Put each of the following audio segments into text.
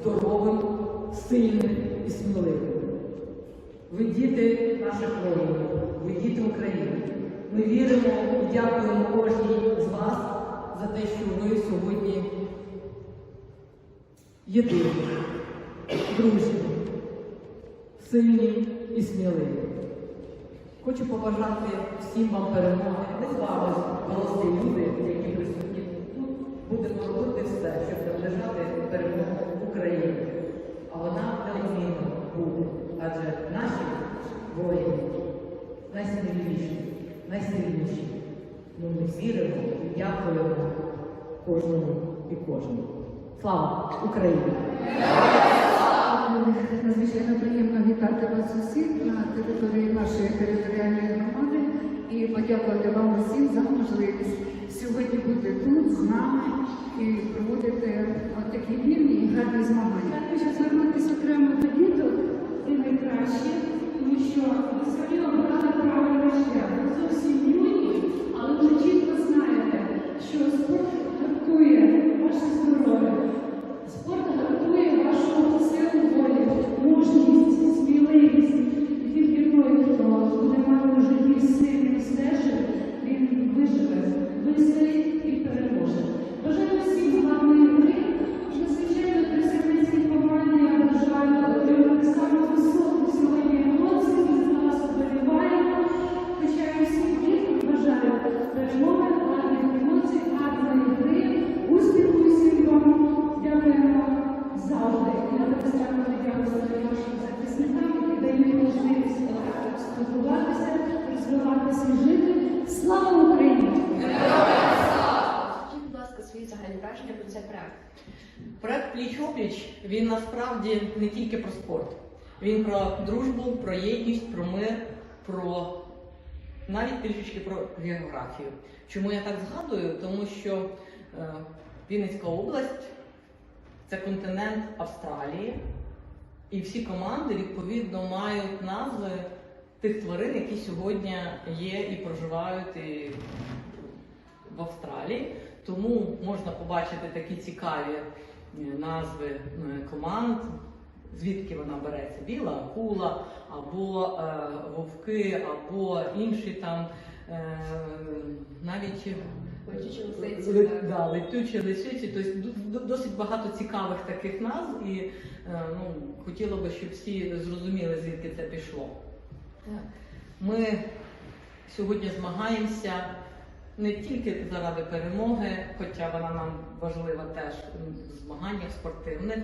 здоровим, сильним і сміливим. Ви діти наших воїнів, ви діти України. Ми віримо і дякуємо кожній з вас за те, що ви сьогодні єдині, дружні, сильні і сміливі. Хочу побажати всім вам перемоги. Ми з вами, дорослі люди, які присутні тут, будемо робити все, щоб наближати перемогу Україні. А вона неодмінно буде. Адже наші воїни найсміливіші, найсильніші. Ну, ми віримо і дякуємо кожному і кожному. Слава Україні! Надзвичайно приємно вітати вас усіх на території нашої територіальної громади і подякувати вам усім за можливість сьогодні бути тут з нами і проводити такі і змагання. Я хочу звернутися окремо до діток і найкраще, тому що самі обрали правильний шлях. Зовсім він насправді не тільки про спорт. Він про дружбу, про єдність, про мир, про навіть трішечки про географію. Чому я так згадую? Тому що е, Вінницька область це континент Австралії, і всі команди відповідно мають назви тих тварин, які сьогодні є і проживають і в Австралії. Тому можна побачити такі цікаві назви е, команд, звідки вона береться біла акула, або е, вовки, або інші там е, навіть Летючі лисиці, Ле- так. да, летючі лисиці. Тобто досить багато цікавих таких назв, і е, ну, хотіла би, щоб всі зрозуміли, звідки це пішло. Так. Ми сьогодні змагаємося не тільки заради перемоги, хоча вона нам важлива теж в змаганнях спортивних,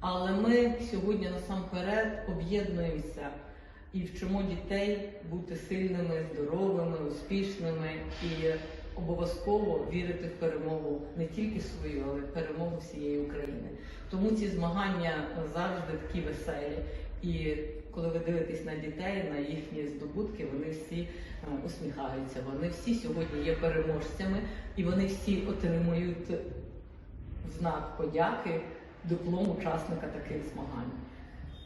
але ми сьогодні насамперед об'єднуємося і вчимо дітей бути сильними, здоровими, успішними і обов'язково вірити в перемогу не тільки свою, але й перемогу всієї України. Тому ці змагання завжди такі веселі. І коли ви дивитесь на дітей, на їхні здобутки, вони всі е, усміхаються. Вони всі сьогодні є переможцями, і вони всі отримують знак подяки диплом учасника таких змагань.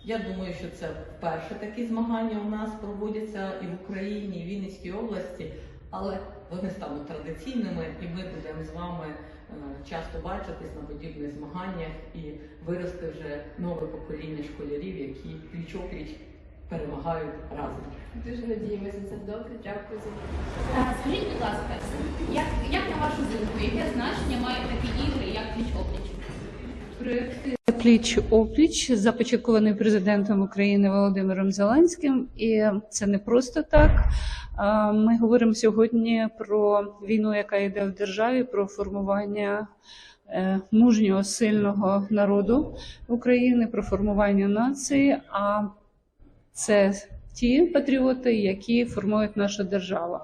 Я думаю, що це вперше такі змагання у нас проводяться і в Україні, і в Вінницькій області, але вони стануть традиційними, і ми будемо з вами часто бачитись на подібних змаганнях і вирости вже нове покоління школярів, які пліч-опліч перемагають разом. Дуже надіємося, це добре. Дякую за Скажіть, будь ласка, як, як на вашу думку, яке значення мають такі ігри, як пліч опліч? Проєкт пліч опліч започаткований президентом України Володимиром Зеленським, і це не просто так. Ми говоримо сьогодні про війну, яка йде в державі, про формування е, мужнього сильного народу України, про формування нації. А це ті патріоти, які формують нашу державу.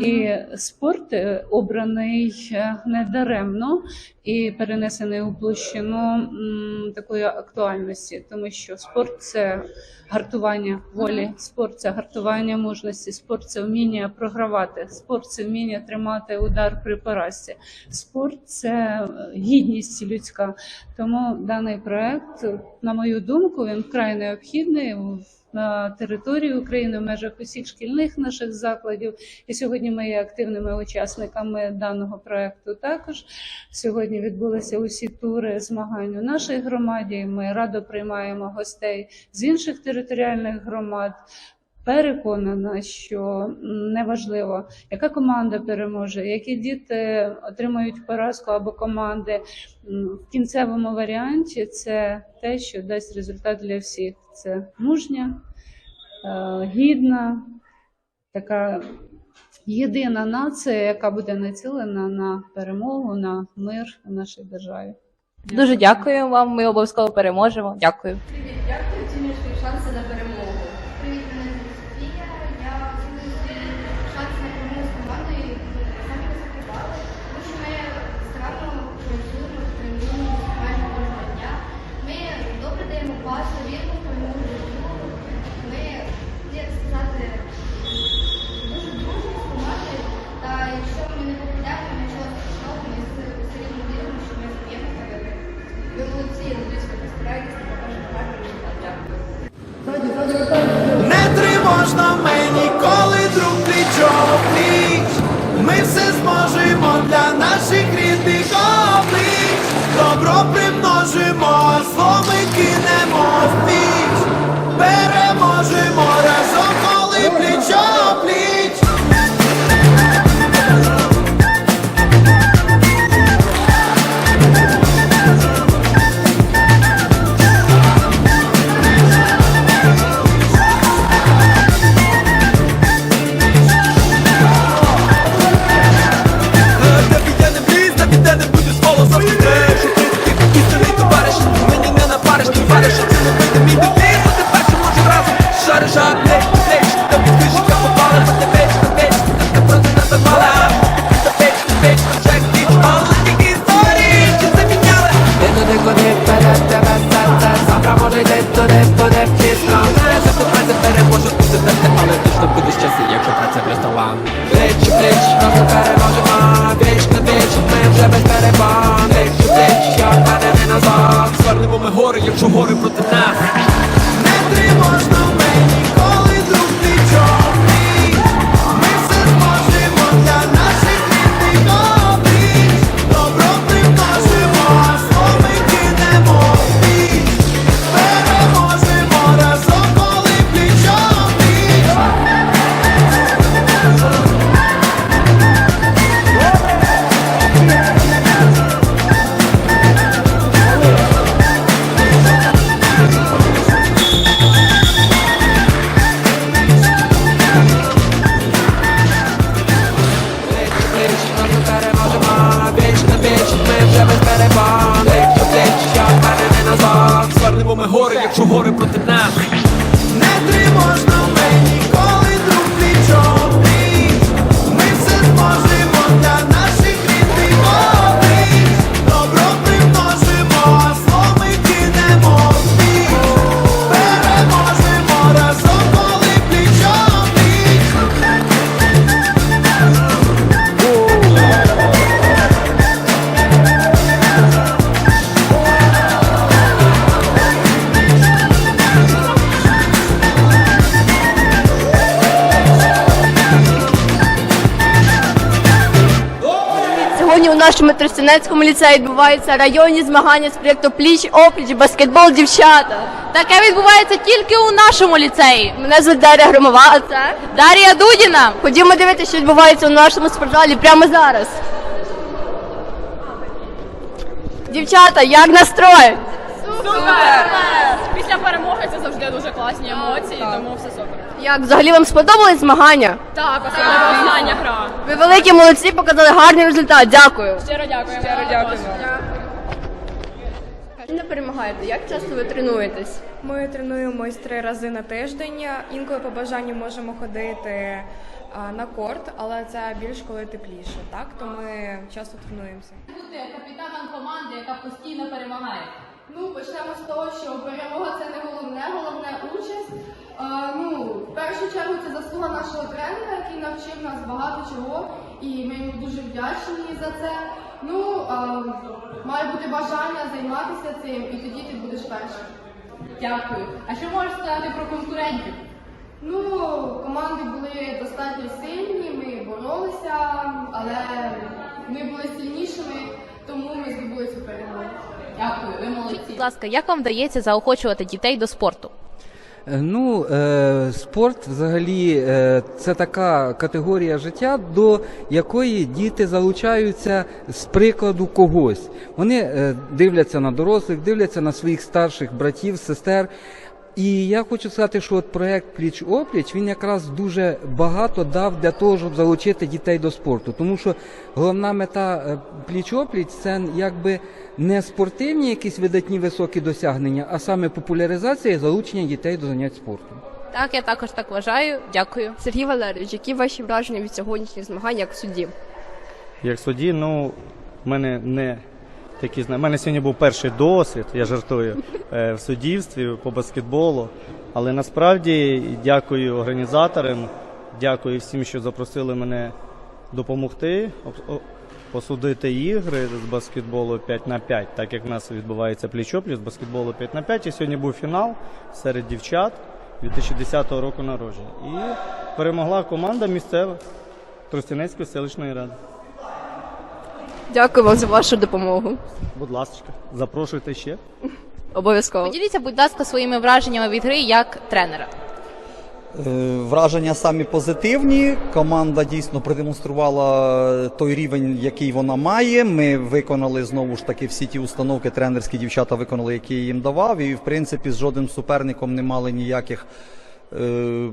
І спорт е, обраний е, не даремно і перенесений у площину такої актуальності, тому що спорт це гартування волі, спорт це гартування мужності, спорт це вміння програвати, спорт це вміння тримати удар при поразці. Спорт це е, гідність людська. Тому даний проект, на мою думку, він вкрай необхідний на території України в межах усіх шкільних наших закладів. І сьогодні ми є активними учасниками даного проекту. Також сьогодні відбулися усі тури змагань у нашій громаді. Ми радо приймаємо гостей з інших територіальних громад. Переконана, що неважливо, яка команда переможе, які діти отримають поразку або команди. В кінцевому варіанті це те, що дасть результат для всіх. Це мужня, е, гідна, така єдина нація, яка буде націлена на перемогу, на мир у нашій державі. Дуже дякую вам. Ми обов'язково переможемо. Дякую. Ти оцінюєш свої шанси на перемогу? Туди, туди вчисно Не запитайся, переможе бути дати Але точно будеш часи, якщо праця врятова Плеч, плеч, разом переможемо. Віч на віч, ми вже без перебан Плеч, плеч, я мене не назад Звернемо ми гори, якщо гори проти нас нашому Тростянецькому ліцеї відбуваються районні змагання з проєкту Пліч опліч баскетбол дівчата. Таке відбувається тільки у нашому ліцеї. Мене звуть Дар'я Громова, а це Дар'я Дудіна. Ходімо дивитися, що відбувається у нашому спортзалі прямо зараз. Дівчата, як настрой? Завжди дуже класні емоції, тому все супер. Як взагалі вам сподобались змагання? Так, особливо остання гра. Ви великі молодці, показали гарний результат. Дякую. Щиро дякую. Щиро дякую. Не перемагаєте, як часто ви тренуєтесь? Ми тренуємось три рази на тиждень. Інколи по бажанню можемо ходити на корт, але це більш коли тепліше, так? То ми часто тренуємося. Бути капітаном команди, яка постійно перемагає. Ну, почнемо з того, що перемога це не головне, головне участь. А, ну, в першу чергу це заслуга нашого тренера, який навчив нас багато чого, і ми йому дуже вдячні за це. Ну, а, має бути бажання займатися цим, і тоді ти будеш першим. Дякую. А що можеш сказати про конкурентів? Ну, команди були достатньо сильні, ми боролися, але ми були сильнішими, тому ми здобули цю перемогу. Дякую, ви молодці. Будь ласка, як вам вдається заохочувати дітей до спорту? Е, Ну, е, спорт взагалі е, це така категорія життя, до якої діти залучаються з прикладу когось. Вони е, дивляться на дорослих, дивляться на своїх старших братів, сестер. І я хочу сказати, що от проект Пліч опліч він якраз дуже багато дав для того, щоб залучити дітей до спорту. Тому що головна мета пліч опліч це якби не спортивні якісь видатні високі досягнення, а саме популяризація і залучення дітей до занять спортом. Так, я також так вважаю. Дякую. Сергій Валерійович, які ваші враження від сьогоднішніх змагань як судді? Як судді, ну, в мене не такі У мене сьогодні був перший досвід, я жартую, е, в суддівстві по баскетболу. Але насправді дякую організаторам, дякую всім, що запросили мене допомогти посудити ігри з баскетболу 5 на 5, так як в нас відбувається пліч-опліч з баскетболу 5 на 5. І сьогодні був фінал серед дівчат 2010 року народження. І перемогла команда місцева Тростянецької селищної ради. Дякую вам за вашу допомогу. Будь ласка, запрошуйте ще. Обов'язково. Поділіться, будь ласка, своїми враженнями від гри як тренера. Е, Враження самі позитивні. Команда дійсно продемонструвала той рівень, який вона має. Ми виконали знову ж таки всі ті установки, тренерські дівчата виконали, які я їм давав. І в принципі з жодним суперником не мали ніяких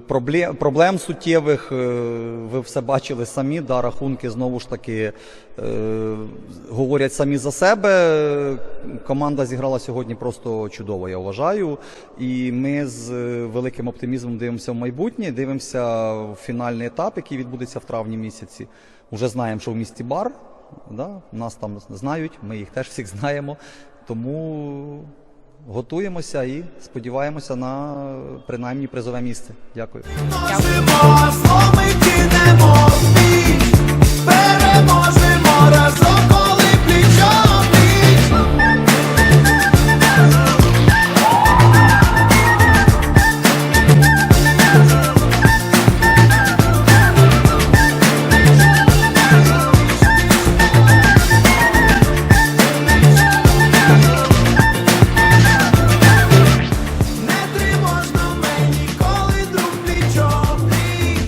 проблем, проблем суттєвих. Е, Ви все бачили самі. Да, рахунки знову ж таки е, говорять самі за себе. Команда зіграла сьогодні просто чудово, я вважаю. І ми з е, великим оптимізмом дивимося в майбутнє, дивимося в фінальний етап, який відбудеться в травні місяці. Уже знаємо, що в місті бар. Да? Нас там знають, ми їх теж всіх знаємо. Тому готуємося і сподіваємося на принаймні призове місце. Дякую. Можемо,